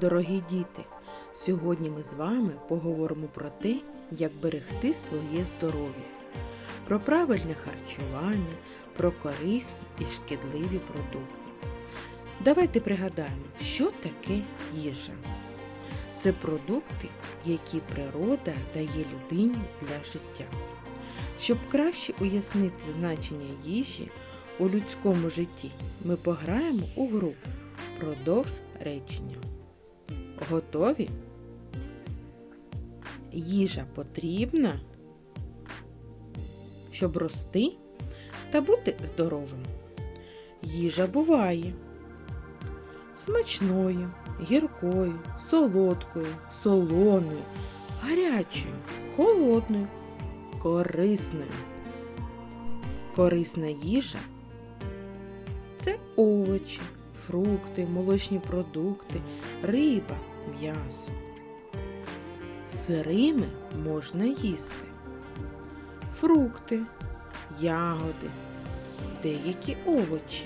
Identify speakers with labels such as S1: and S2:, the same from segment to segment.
S1: Дорогі діти, сьогодні ми з вами поговоримо про те, як берегти своє здоров'я, про правильне харчування, про корисні і шкідливі продукти. Давайте пригадаємо, що таке їжа. Це продукти, які природа дає людині для життя. Щоб краще уяснити значення їжі у людському житті, ми пограємо у гру продовж речення. Готові? Їжа потрібна, щоб рости та бути здоровим. Їжа буває смачною, гіркою, солодкою, солоною, гарячою, холодною, корисною. Корисна їжа це овочі, фрукти, молочні продукти, риба, м'ясо. Сирими можна їсти. Фрукти, ягоди, деякі овочі.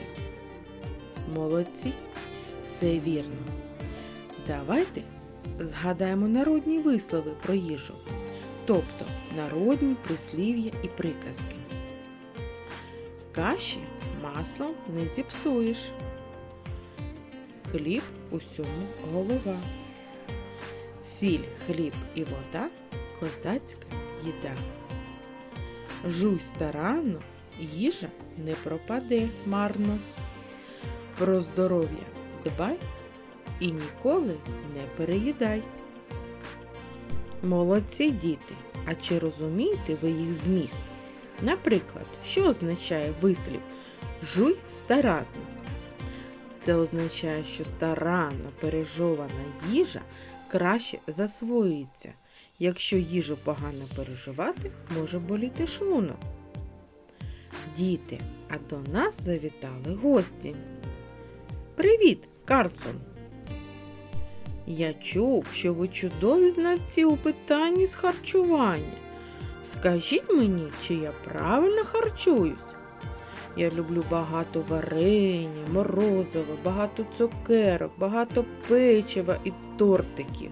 S1: Молодці, все вірно. Давайте згадаємо народні вислови про їжу, тобто народні прислів'я і приказки. Каші маслом не зіпсуєш. Хліб усьому голова. Сіль, хліб і вода козацька їда. Жуй старанно, їжа не пропаде марно. Про здоров'я дбай і ніколи не переїдай. Молодці діти! А чи розумієте ви їх зміст? Наприклад, що означає вислів жуй старанно? Це означає, що старанно пережована їжа краще засвоюється. Якщо їжу погано переживати, може боліти шлунок. Діти, а до нас завітали гості. Привіт, Карсон! Я чув, що ви чудові знавці у питанні з харчування. Скажіть мені, чи я правильно харчуюсь? Я люблю багато варення, морозива, багато цукерок, багато печива і тортиків.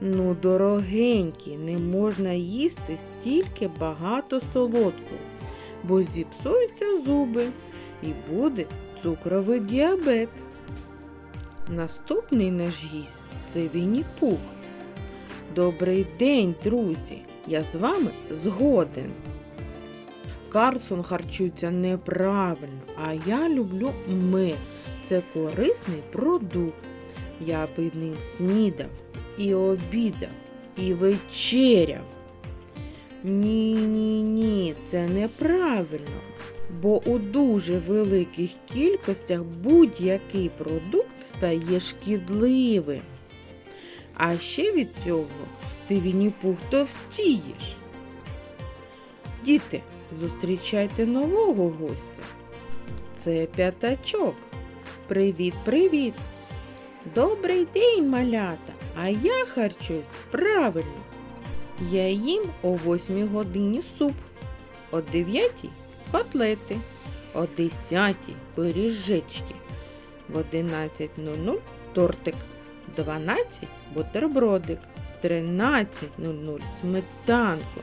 S1: Ну, дорогенькі, не можна їсти стільки багато солодкого, бо зіпсуються зуби і буде цукровий діабет. Наступний наш гість це Вінні-Пух. Добрий день, друзі! Я з вами згоден. Карлсон харчується неправильно, а я люблю мед. Це корисний продукт. Я би ним снідав, і обідав, і вечеряв. Ні, ні, ні, це неправильно. Бо у дуже великих кількостях будь-який продукт стає шкідливим. А ще від цього ти Вінні-Пух товстієш. Діти, зустрічайте нового гостя. Це п'ятачок. Привіт, привіт. Добрий день, малята. А я харчуюсь правильно. Я їм о 8 годині суп, о 9 котлети, о 10 пиріжечки, в 11.00 тортик, в 12 бутербродик, в 13.00 сметанку.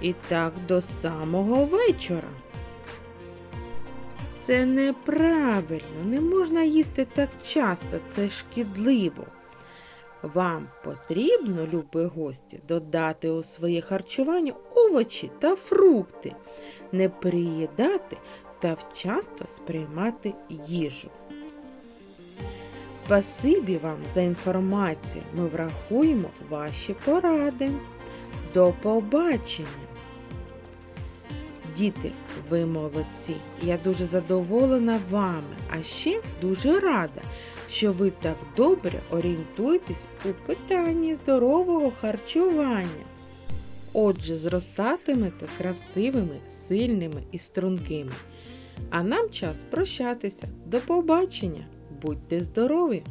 S1: І так до самого вечора. Це неправильно, не можна їсти так часто, це шкідливо. Вам потрібно, любі гості, додати у своє харчування овочі та фрукти, не приїдати та вчасно сприймати їжу. Спасибі вам за інформацію. Ми врахуємо ваші поради. До побачення! Діти, ви молодці! Я дуже задоволена вами, а ще дуже рада, що ви так добре орієнтуєтесь у питанні здорового харчування. Отже, зростатимете красивими, сильними і стрункими. А нам час прощатися. До побачення! Будьте здорові!